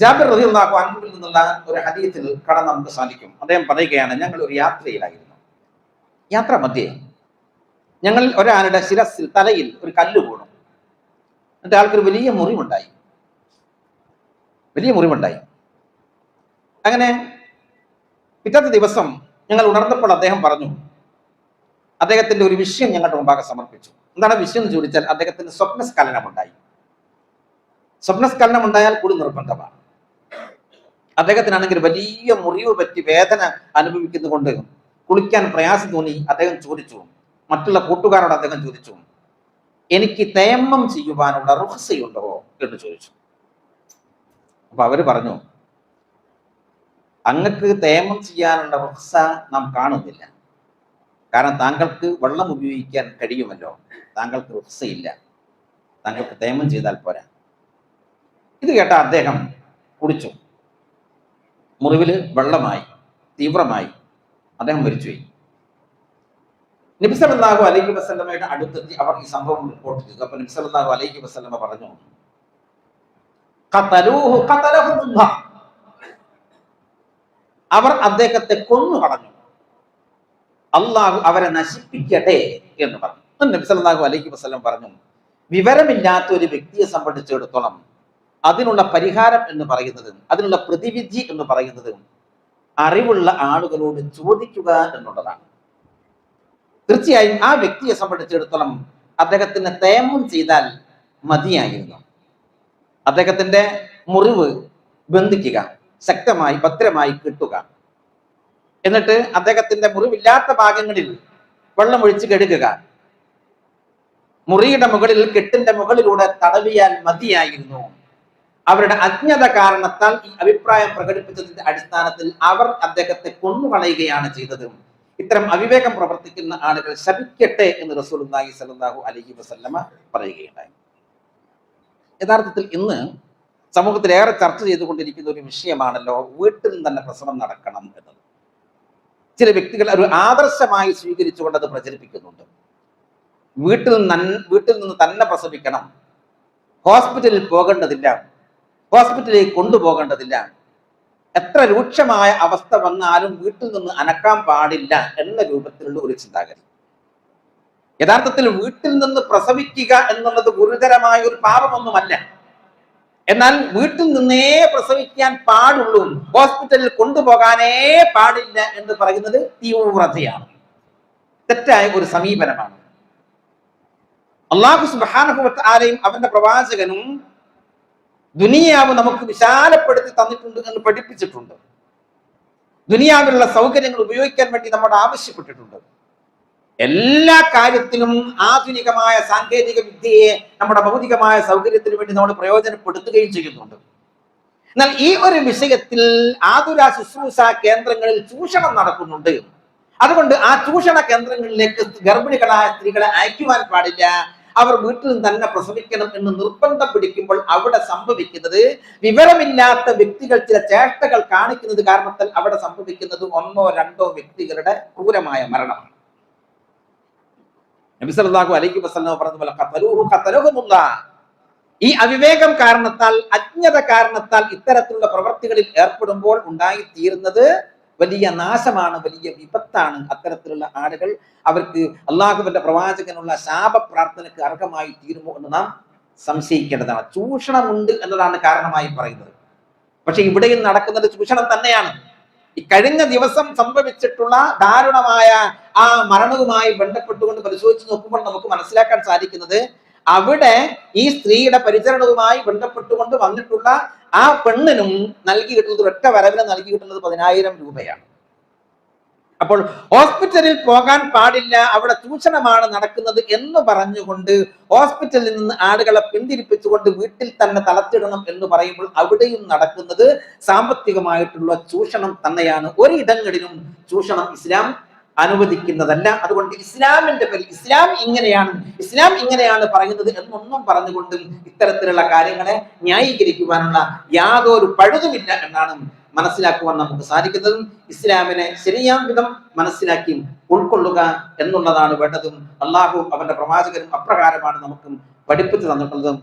ജാബിർ റളിയല്ലാഹു അൻഹുവിൽ നിന്നുള്ള ഒരു ഹദീത്തിൽ കട നമുക്ക് സാധിക്കും. അദ്ദേഹം പറയുകയാണ് ഞങ്ങൾ ഒരു യാത്രയിലായിരുന്നു. യാത്ര മധ്യേ. ഞങ്ങൾ ഒരാളുടെ ശിരസിൽ തലയിൽ ഒരു കല്ല് വീണു. എന്നിട്ട് ആൾക്കൊരു വലിയ മുറിവുണ്ടായി. വലിയ മുറിവുണ്ടായി. അങ്ങനെ പിറ്റത്തെ ദിവസം ഞങ്ങൾ ഉണർന്നപ്പോൾ അദ്ദേഹം പറഞ്ഞു അദ്ദേഹത്തിന്റെ ഒരു വിഷയം ഞങ്ങളുടെ മുമ്പാകെ സമർപ്പിച്ചു. എന്താണ് വിഷയം എന്ന് ചോദിച്ചാൽ അദ്ദേഹത്തിന് സ്വപ്നസ്കലനം ഉണ്ടായാൽ കൂടി നിർബന്ധമാണ്. അദ്ദേഹത്തിനാണെങ്കിൽ വലിയ മുറിവ് പറ്റി വേദന അനുഭവിക്കുന്നതുകൊണ്ട് കുളിക്കാൻ പ്രയാസം തോന്നി അദ്ദേഹം ചോദിച്ചു. മറ്റുള്ള കൂട്ടുകാരോട് അദ്ദേഹം ചോദിച്ചു. എനിക്ക് തേമ്മം ചെയ്യുവാനുള്ള റുഹസയുണ്ടോ എന്ന് ചോദിച്ചു. അപ്പൊ അവർ പറഞ്ഞു അങ്ങക്ക് തേമം ചെയ്യാനുള്ള റുഹസ നാം കാണുന്നില്ല. കാരണം താങ്കൾക്ക് വെള്ളം ഉപയോഗിക്കാൻ കഴിയുമല്ലോ. താങ്കൾക്ക് റുഹസയില്ല. താങ്കൾക്ക് തേമം ചെയ്താൽ പോരാ. ഇത് കേട്ട അദ്ദേഹം കുടിച്ചു. മുറിവിൽ വെള്ളമായി തീവ്രമായി അദ്ദേഹം മരിച്ചുപോയി. നബിസലാഹു അലൈഹി വസ്ലമയുടെ അടുത്തെത്തി അവർ ഈ സംഭവം റിപ്പോർട്ട് ചെയ്തു. അപ്പൊ നബിസലാഹു അലൈഹി വസ്ലമ പറഞ്ഞു. അവർ അദ്ദേഹത്തെ കൊന്നു കളഞ്ഞു അള്ളാഹു അവരെ നശിപ്പിക്കട്ടെ എന്ന് പറഞ്ഞു. നബിസല്ലല്ലാഹു അലൈഹി വസ്ലം പറഞ്ഞു വിവരമില്ലാത്ത ഒരു വ്യക്തിയെ സംബന്ധിച്ചിടത്തോളം അതിനുള്ള പരിഹാരം എന്ന് പറയുന്നത് അതിനുള്ള പ്രതിവിധി എന്ന് പറയുന്നത് അറിവുള്ള ആളുകളോട് ചോദിക്കുക എന്നുള്ളതാണ്. തീർച്ചയായും ആ വ്യക്തിയെ സംബന്ധിച്ചിടത്തോളം അദ്ദേഹത്തിന് തേമം ചെയ്താൽ മതിയായിരുന്നു. അദ്ദേഹത്തിന്റെ മുറിവ് ബന്ധിക്കുക ശക്തമായി ഭദ്രമായി കിട്ടുക. എന്നിട്ട് അദ്ദേഹത്തിന്റെ മുറിവില്ലാത്ത ഭാഗങ്ങളിൽ വെള്ളം ഒഴിച്ച് കഴുകുക. മുറിയുടെ മുകളിൽ കെട്ടിന്റെ മുകളിലൂടെ തടവിയാൽ മതിയായിരുന്നു. അവരുടെ അജ്ഞത കാരണത്താൽ ഈ അഭിപ്രായം പ്രകടിപ്പിച്ചതിന്റെ അടിസ്ഥാനത്തിൽ അവർ അദ്ദേഹത്തെ കൊന്നുകളയുകയാണ് ചെയ്തത്. ഇത്തരം അവിവേകം പ്രവർത്തിക്കുന്ന ആളുകൾ ശപിക്കട്ടെ എന്ന് റസൂലുള്ളാഹി സല്ലല്ലാഹു അലൈഹി വസല്ലമ പറയുകയുണ്ടായി. യഥാർത്ഥത്തിൽ ഇന്ന് സമൂഹത്തിൽ ഏറെ ചർച്ച ചെയ്തുകൊണ്ടിരിക്കുന്ന ഒരു വിഷയമാണല്ലോ വീട്ടിൽ തന്നെ പ്രസവം നടക്കണം എന്നത്. ചില വ്യക്തികൾ ഒരു ആദർശമായി സ്വീകരിച്ചുകൊണ്ട് അത് പ്രചരിപ്പിക്കുന്നുണ്ട്. വീട്ടിൽ നിന്ന് വീട്ടിൽ നിന്ന് തന്നെ പ്രസവിക്കണം. ഹോസ്പിറ്റലിൽ പോകേണ്ടതില്ല. ഹോസ്പിറ്റലിലേക്ക് കൊണ്ടുപോകേണ്ടതില്ല. എത്ര രൂക്ഷമായ അവസ്ഥ വന്നാലും വീട്ടിൽ നിന്ന് അനക്കാൻ പാടില്ല എന്ന രൂപത്തിലുള്ള ഒരു ചിന്താഗതി. യഥാർത്ഥത്തിൽ വീട്ടിൽ നിന്ന് പ്രസവിക്കുക എന്നുള്ളത് ഗുരുതരമായ ഒരു പാപമൊന്നുമല്ല. എന്നാൽ വീട്ടിൽ നിന്നേ പ്രസവിക്കാൻ പാടുള്ളൂ. ഹോസ്പിറ്റലിൽ കൊണ്ടുപോകാനേ പാടില്ല എന്ന് പറയുന്നത് തീവ്രതയാണ്. തെറ്റായ ഒരു സമീപനമാണ്. അള്ളാഹു സുബാനഹുബത്ത് ആലയും അവന്റെ പ്രവാചകനും ദുനിയാവ് നമുക്ക് വിശാലപ്പെടുത്തി തന്നിട്ടുണ്ട് എന്ന് പഠിപ്പിച്ചിട്ടുണ്ട്. ദുനിയാവിലുള്ള സൗകര്യങ്ങൾ ഉപയോഗിക്കാൻ വേണ്ടി നമ്മൾ ആവശ്യപ്പെട്ടിട്ടുണ്ട്. എല്ലാ കാര്യത്തിലും ആധുനികമായ സാങ്കേതിക വിദ്യയെ നമ്മുടെ ഭൗതികമായ സൗകര്യത്തിന് വേണ്ടി നമ്മൾ പ്രയോജനപ്പെടുത്തുകയും ചെയ്യുന്നുണ്ട്. എന്നാൽ ഈ ഒരു വിഷയത്തിൽ ആതുര ശുശ്രൂഷ കേന്ദ്രങ്ങളിൽ ചൂഷണം നടക്കുന്നുണ്ട്. അതുകൊണ്ട് ആ ചൂഷണ കേന്ദ്രങ്ങളിലേക്ക് ഗർഭിണികളായ സ്ത്രീകളെ അയക്കുവാൻ പാടില്ല. അവർ വീട്ടിൽ തന്നെ പ്രസവിക്കണം എന്ന് നിർബന്ധം പിടിക്കുമ്പോൾ അവിടെ സംഭവിക്കുന്നത് വിവരമില്ലാത്ത വ്യക്തികൾ ചില ചേഷ്ടകൾ കാണിക്കുന്നത് കാരണത്താൽ അവിടെ സംഭവിക്കുന്നത് ഒന്നോ രണ്ടോ വ്യക്തികളുടെ ക്രൂരമായ മരണമാണ് നബിസലാഹു അലൈഹി വസല്ലം പറഞ്ഞ പോലെ ഖതലൂഹു ഖതലഹുമുല്ല ഈ അവിവേകം കാരണത്താൽ അജ്ഞത കാരണത്താൽ ഇത്തരത്തിലുള്ള പ്രവൃത്തികളിൽ ഏർപ്പെടുമ്പോൾ ഉണ്ടായി തീരുന്നത് വലിയ നാശമാണ് വലിയ വിപത്താണ് അത്തരത്തിലുള്ള ആളുകൾ. അവർക്ക് അള്ളാഹുവിന്റെ പ്രവാചകനുള്ള ശാപ പ്രാർത്ഥനയ്ക്ക് അർഹമായി തീരുമോ എന്ന് നാം സംശയിക്കേണ്ടതാണ്. ചൂഷണമുണ്ട് എന്നതാണ് കാരണമായി പറയുന്നത്. പക്ഷെ ഇവിടെയും നടക്കുന്നത് ചൂഷണം തന്നെയാണ്. ഈ കഴിഞ്ഞ ദിവസം സംഭവിച്ചിട്ടുള്ള ദാരുണമായ ആ മരണവുമായി ബന്ധപ്പെട്ടുകൊണ്ട് പരിശോധിച്ച് നോക്കുമ്പോൾ നമുക്ക് മനസ്സിലാക്കാൻ സാധിക്കുന്നത് അവിടെ ഈ സ്ത്രീയുടെ പരിചരണവുമായി ബന്ധപ്പെട്ടുകൊണ്ട് വന്നിട്ടുള്ള ആ പെണ്ണിനും നൽകി കിട്ടുന്നത് ഒറ്റ വരവിന് നൽകി കിട്ടുന്നത് പതിനായിരം രൂപയാണ്. അപ്പോൾ ഹോസ്പിറ്റലിൽ പോകാൻ പാടില്ല അവിടെ ചൂഷണമാണ് നടക്കുന്നത് എന്ന് പറഞ്ഞുകൊണ്ട് ഹോസ്പിറ്റലിൽ നിന്ന് ആളുകളെ പിന്തിരിപ്പിച്ചുകൊണ്ട് വീട്ടിൽ തന്നെ തളത്തിടണം എന്ന് പറയുമ്പോൾ അവിടെയും നടക്കുന്നത് സാമ്പത്തികമായിട്ടുള്ള ചൂഷണം തന്നെയാണ്. ഒരിടങ്ങളിലും ചൂഷണം ഇസ്ലാം അനുവദിക്കുന്നതല്ല. അതുകൊണ്ട് ഇസ്ലാമിന്റെ പേരിൽ ഇസ്ലാം ഇങ്ങനെയാണ് ഇസ്ലാം ഇങ്ങനെയാണ് പറയുന്നത് എന്നൊന്നും പറഞ്ഞുകൊണ്ടും ഇത്തരത്തിലുള്ള കാര്യങ്ങളെ ന്യായീകരിക്കുവാനുള്ള യാതൊരു പഴുതുമില്ല എന്നാണ് മനസ്സിലാക്കുവാൻ നമുക്ക് സാധിക്കുന്നതും. ഇസ്ലാമിനെ ശരിയാം വിധം മനസ്സിലാക്കി ഉൾക്കൊള്ളുക എന്നുള്ളതാണ് വേണ്ടതും. അള്ളാഹു അവന്റെ പ്രവാചകനും അപ്രകാരമാണ് നമുക്കും പഠിപ്പിച്ചു തന്നിട്ടുള്ളതും.